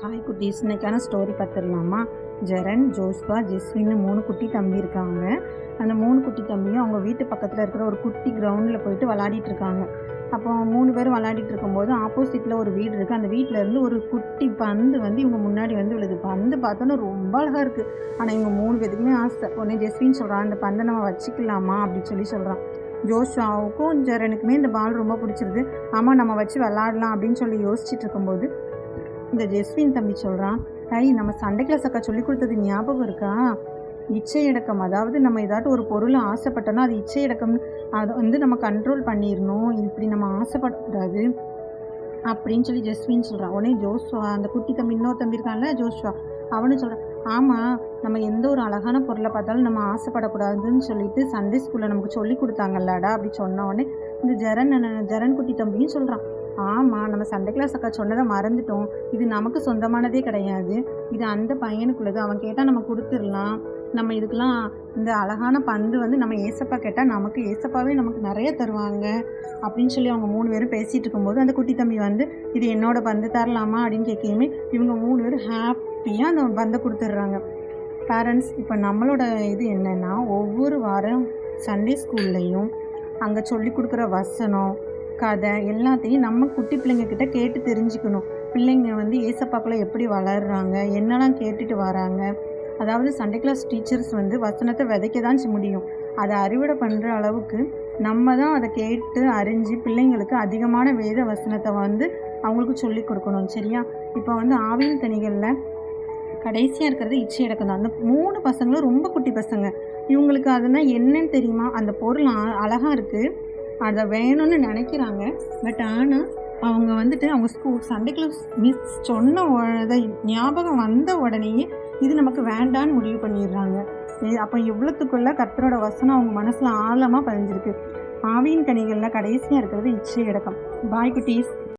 Hi குட்டீஸ் இன்னைக்கான story பார்த்துடலாமா? ஜெரன் ஜோஸ்வா ஜெஸ்வின்னு மூணு குட்டி தம்பி இருக்காங்க. அந்த மூணு குட்டி தம்பியும் அவங்க வீட்டு பக்கத்தில் இருக்கிற ஒரு குட்டி கிரவுண்டில் போயிட்டு விளாடிட்டு இருக்காங்க. அப்போ மூணு பேரும் விளாடிட்டு இருக்கும்போது ஆப்போசிட்டில் ஒரு வீடு இருக்குது அந்த வீட்டில் இருந்து ஒரு குட்டி பந்து வந்து இவங்க முன்னாடி வந்து விழுது. பந்து பார்த்தோன்னா ரொம்ப அழகாக இருக்குது ஆனால் இவங்க மூணு பேத்துக்குமே ஆசை. ஒன்று ஜெஸ்வின் சொல்கிறான் அந்த பந்தை நம்ம வச்சுக்கலாமா? அப்படின்னு சொல்லி சொல்கிறான் ஜோஷாவுக்கும் ஜெரனுக்குமே இந்த பால் ரொம்ப பிடிச்சிருது. ஆமாம் நம்ம வச்சு விளாடலாம் அப்படின்னு சொல்லி யோசிச்சுட்டு இருக்கும்போது இந்த ஜெஸ்வின் தம்பி சொல்கிறான் ஐ நம்ம சண்டை கிளாஸ் அக்கா சொல்லி கொடுத்தது ஞாபகம் இருக்கா? இச்சையடக்கம் அதாவது நம்ம ஏதாட்டும் ஒரு பொருளை ஆசைப்பட்டோன்னா அது இச்சையடக்கம் அதை வந்து நம்ம கண்ட்ரோல் பண்ணிடணும் இப்படி நம்ம ஆசைப்படக்கூடாது. அப்படின்னு சொல்லி ஜெஸ்வின் சொல்கிறான் உடனே ஜோஸ்வா அந்த குட்டி தம்பி இன்னொரு தம்பி இருக்கான்ல ஜோஸ்வா அவனு சொல்கிறான் ஆமாம் நம்ம எந்த ஒரு அழகான பொருளை பார்த்தாலும் நம்ம ஆசைப்படக்கூடாதுன்னு சொல்லிட்டு சண்டே ஸ்கூலில் நமக்கு சொல்லி கொடுத்தாங்கல்லடா அப்படி சொன்ன உடனே இந்த ஜரன் ஜரன் குட்டி தம்பியும் சொல்கிறான் ஆமாம் நம்ம சண்டை கிளாஸ் அக்கா சொன்னதை மறந்துட்டோம். இது நமக்கு சொந்தமானதே கிடையாது. இது அந்த பையனுக்குள்ளது. அவன் கேட்டால் நம்ம கொடுத்துடலாம். நம்ம இதுக்கெல்லாம் இந்த அழகான பந்து வந்து நம்ம ஏசப்பா கேட்டால் நமக்கு ஏசப்பாவே நமக்கு நிறைய தருவாங்க அப்படின்னு சொல்லி அவங்க மூணு பேரும் பேசிகிட்டு இருக்கும்போது அந்த குட்டி தம்பி வந்து இது என்னோட பந்து தரலாமா அப்படின்னு கேட்கையுமே இவங்க மூணு பேரும் ஹாப்பியாக அந்த பந்தை கொடுத்துட்றாங்க. பேரண்ட்ஸ் இப்போ நம்மளோட இது என்னென்னா ஒவ்வொரு வாரம் சண்டே ஸ்கூல்லையும் அங்கே சொல்லி கொடுக்குற வசனம் கதை எல்லாத்தையும் நம்ம குட்டி பிள்ளைங்கக்கிட்ட கேட்டு தெரிஞ்சுக்கணும். பிள்ளைங்க வந்து ஏசப்பாக்குள்ள எப்படி வளர்றாங்க என்னெல்லாம் கேட்டுட்டு வராங்க. அதாவது சண்டே கிளாஸ் டீச்சர்ஸ் வந்து வசனத்தை விதைக்க தான் முடியும். அதை அறுவடை பண்ணுற அளவுக்கு நம்ம தான் அதை கேட்டு அறிஞ்சு பிள்ளைங்களுக்கு அதிகமான வேத வசனத்தை வந்து அவங்களுக்கு சொல்லி கொடுக்கணும் சரியா? இப்போ வந்து ஆவின் தனிகளில் கடைசியாக இருக்கிறது இச்சை இடக்கம் தான். அந்த மூணு பசங்களும் ரொம்ப குட்டி பசங்க. இவங்களுக்கு அதுனா என்னன்னு தெரியுமா? அந்த பொருள் அ- இருக்குது அதை வேணும்னு நினைக்கிறாங்க. பட் ஆனால் அவங்க வந்துட்டு அவங்க ஸ்கூல் சண்டைக்குள்ள மிஸ் சொன்ன உடனே ஞாபகம் வந்த உடனேயே இது நமக்கு வேண்டான்னு முடிவு பண்ணிடுறாங்க. அப்போ இவ்வளோத்துக்குள்ள கர்த்தரோட வசனம் அவங்க மனசில் ஆழமாக பதிஞ்சிருக்கு. ஆவியின் கனிகளில் கடைசியாக இருக்கிறது இச்சை இடக்கம் பாய் குட்டீஸ்.